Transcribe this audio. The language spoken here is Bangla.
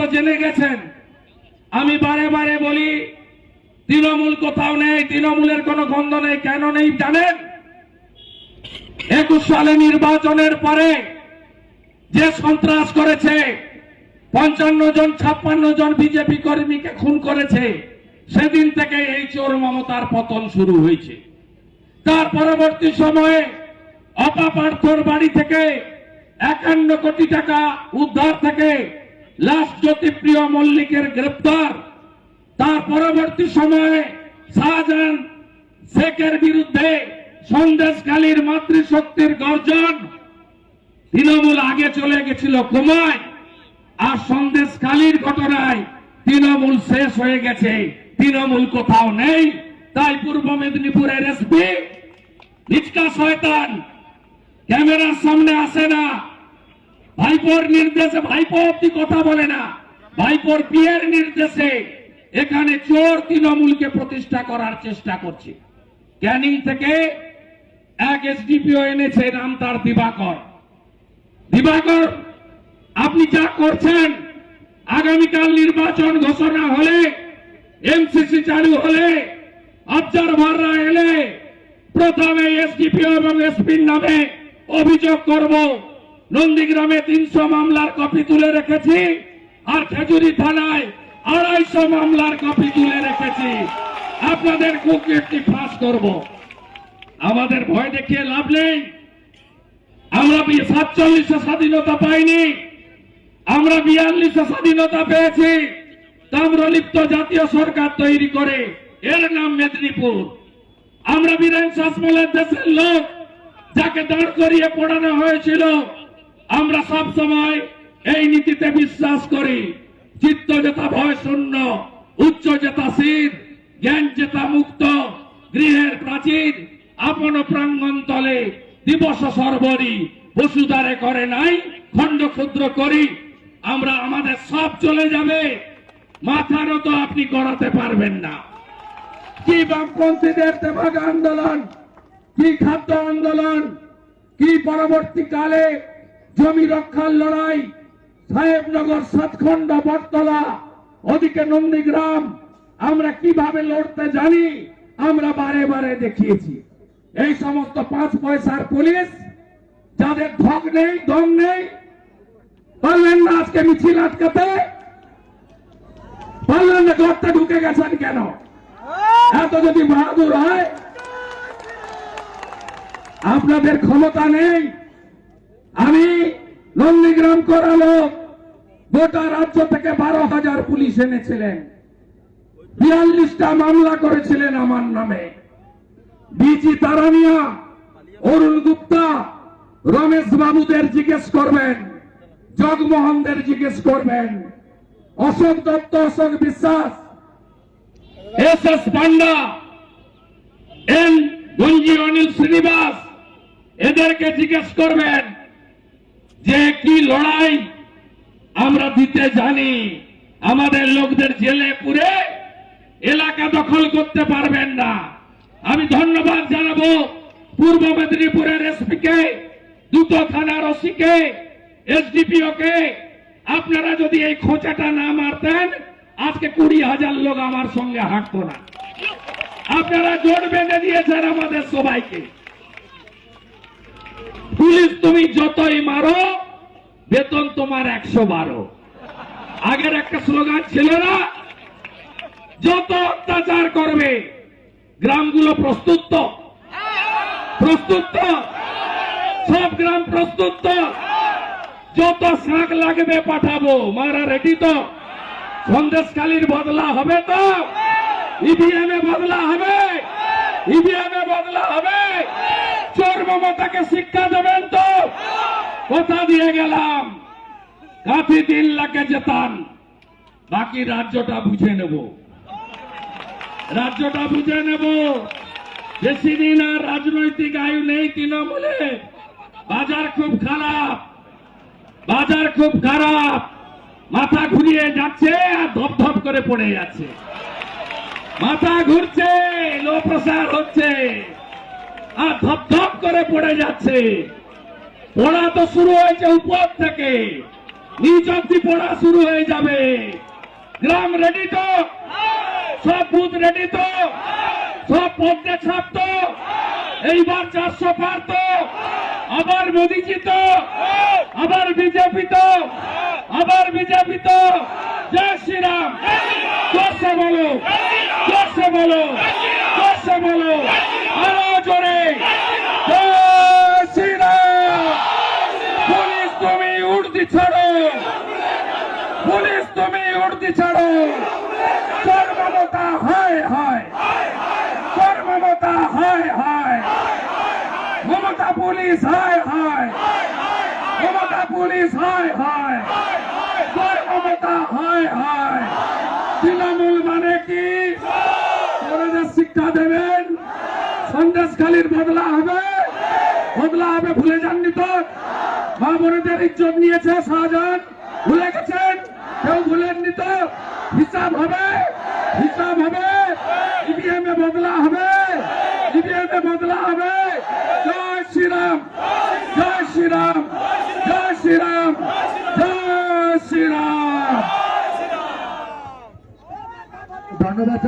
তো জেনে গেছেন। আমি বারে বারে বলি, তৃণমূল কোথাও নেই, তৃণমূলের কোনো গন্ধ নেই, কেন নেই জানেন? একুশ সালে নির্বাচনের পরে যে সন্ত্রাস করেছে, পঞ্চান্ন জন, ছাপ্পান্ন জন বিজেপি কর্মীকে খুন করেছে, সেদিন থেকে এই চোর মমতার পতন শুরু হয়েছে। তার পরবর্তী সময়ে অপাপার্থর বাড়ি থেকে একান্ন কোটি টাকা উদ্ধার থেকে লাশ জ্যোতিপ্রিয় মল্লিকের গ্রেপ্তার। তার পরবর্তী সময়ে শাহজাহান শেখের বিরুদ্ধে সন্দেশকালীর মাতৃশক্তির গর্জন তৃণমূল আগে চলে গেছিল কুমায়, আর সন্দেশকালীর ঘটনায় তৃণমূল শেষ হয়ে গেছে। তৃণমূল কোথাও নেই। তাই পূর্ব মেদিনীপুরের এসপি নিচকা শয়তান ক্যামেরার সামনে আসে না। ভাইপোর নির্দেশে, ভাইপো অব্দি কথা বলে না। ভাইপোর পিয়ের নির্দেশে এখানে চোর তৃণমূলকে প্রতিষ্ঠা করার চেষ্টা করছে। ক্যানিং থেকে এক এসডিপিও এনেছে, নাম তার দিবাকর। দিবাকর, আপনি যা করছেন, আগামীকাল নির্বাচন ঘোষণা হলে, এমসিসি চালু হলে, অবজারভাররা এলে প্রথমে এসডিপিও এবং এসপির নামে অভিযোগ করব। নন্দীগ্রামে তিনশো মামলার কপি তুলে রেখেছি আর খেজুরি থানায় আড়াইশো মামলার কপি তুলে রেখেছি। আপনাদের কুকীর্তি ফাঁস করব। আমাদের ভয় দেখিয়ে লাভ নেই। আমরা সাতচল্লিশে স্বাধীনতা পাইনি। আমরা বিয়াল্লিশে স্বাধীনতা পেয়েছি। তাম্রলিপ্ত জাতীয় সরকার তৈরি করে। এর নাম মেদিনীপুর। আমরা বীরেন শাসমলের দেশের লোক, যাকে দাঁড় করিয়ে পড়ানো হয়েছিল আমরা সব সময় এই নীতিতে বিশ্বাস করি। চিত্ত যেতা ভয় শূন্য, উচ্চ যেতা শীত জ্ঞান যেতা মুক্ত, গৃহের প্রাচীর, আপন প্রাঙ্গণ তলে দিবস সর্বরি বসুদারে করে নাই, খণ্ড ক্ষুদ্র করি, আমরা আমাদের সব চলে যাবে, মাথারও তো আপনি গড়াতে পারবেন না। কি বামপন্থীদের তেভাগ আন্দোলন, কি খাদ্য আন্দোলন, কি পরবর্তীকালে জমি রক্ষার লড়াই, সাহেবনগর সাতখণ্ড বটতলা, ওদিকে নন্দীগ্রাম। আমরা কীভাবে লড়তে জানি, আমরা বারে বারে দেখিয়েছি। এই সমস্ত পাঁচ পয়সার পুলিশ, যাদের ধক নেই, দম নেই পারলেন না আজকে মিছিল আটকাতে? পারলেন না গর্তে ঢুকে গেছেন কেন? এত যদি বাহাদুর হয়, আপনাদের ক্ষমতা নেই। আমি নন্দীগ্রাম করালো। গোটা রাজ্য থেকে বারো হাজার পুলিশ এনেছিলেন। বিয়াল্লিশটা মামলা করেছিলেন আমার নামে। বিজি তারানিয়া, অরুণ গুপ্তা, রমেশ বাবুদের জিজ্ঞেস করবেন, জগমোহনদের জিজ্ঞেস করবেন, Ashok Dutta, Ashok Biswas, S S Panda, N Ganji Anil Srinivas, এদেরকে জিজ্ঞেস করবেন যে কি লড়াই আমরা দিতে জানি, আমাদের লোকদের জেলে পুরে এলাকা দখল করতে পারবেন না। আমি ধন্যবাদ জানাব পূর্ব মেদিনীপুরের এসপি কে দুটো থানার ওসি কে এসডিপিও কে আপনারা যদি এই খোঁচাটা না মারতেন, আজকে কুড়ি হাজার লোক আমার সঙ্গে হাঁটতো না। আপনারা জোট বেঁধে দিয়েছেন আমাদের সবাইকে। পুলিশ তুমি যতই মারো, বেতন তোমার একশো বারো। আগের একটা স্লোগান ছিল না? যত অত্যাচার করবে, গ্রামগুলো প্রস্তুত? তো প্রস্তুত? তো সব গ্রাম প্রস্তুত? তো যত শাক লাগবে পাঠাবো, মারা রেডি তো? সন্দেশকালীর বদলা হবে তো? ইভিএম এ বদলা হবে? ইভিএম এ বদলা হবে? চোর মমতাকে শিক্ষা দেবেন তো? কথা দিয়ে গেলাম। কাফি তিন লাখে যেতাম বাকি রাজ্যটা বুঝে নেব। রাজ্যটা বুঝে নেব। বেশি দিন আর রাজনৈতিক আয়ু নেই তৃণমূলে। বাজার খুব খারাপ। বাজার খুব খারাপ। মাথা ঘুরিয়ে যাচ্ছে আর ধপ ধপ করে পড়ে যাচ্ছে মাথা ঘুরছে, লো প্রসার হচ্ছে। আর ধপ ধপ করে পড়ে যাচ্ছে। পড়া তো শুরু হয়েছে উপর থেকে। নিচ অব্দি পড়া শুরু হয়ে যাবে। গ্রাম রেডি তো? সব বুথ রেডি তো? সব পদ্মে ছাপ তো এইবার চারশো পার তো? আবার মোদিজি তো? আবার বিজেপি তো? আবার বিজেপি তো? জয় শ্রীরাম। জোরসে বলো জোরসে বলো জোরসে বলো আরও জোরে জয় শ্রীরাম পুলিশ তুমি উর্দি ছাড়ো পুলিশ উর্দি ছাড়ো। চোর মমতা, হয় হয়। চোর হয় হয়। মমতা পুলিশ, হয় হয়। মমতা পুলিশ, হয় হয়। চোর মমতা, হয় হয়। তৃণমূল মানে কি? শিক্ষা দেবেন। সন্দেশখালীর বদলা হবে। বদলা হবে, ভুলে যাননি তো? মা বোনেদের ইজ্জত নিয়েছে শাহজাহান। ভুলে গেছেন? কেউ ভুলেননি তো? হিসাব হবে? হিসাব হবে? ইভিএম এ বদলা হবে? ইভিএম এ বদলা হবে? জয় শ্রীরাম জয় শ্রীরাম জয় শ্রীরাম জয় শ্রীরাম। ধন্যবাদ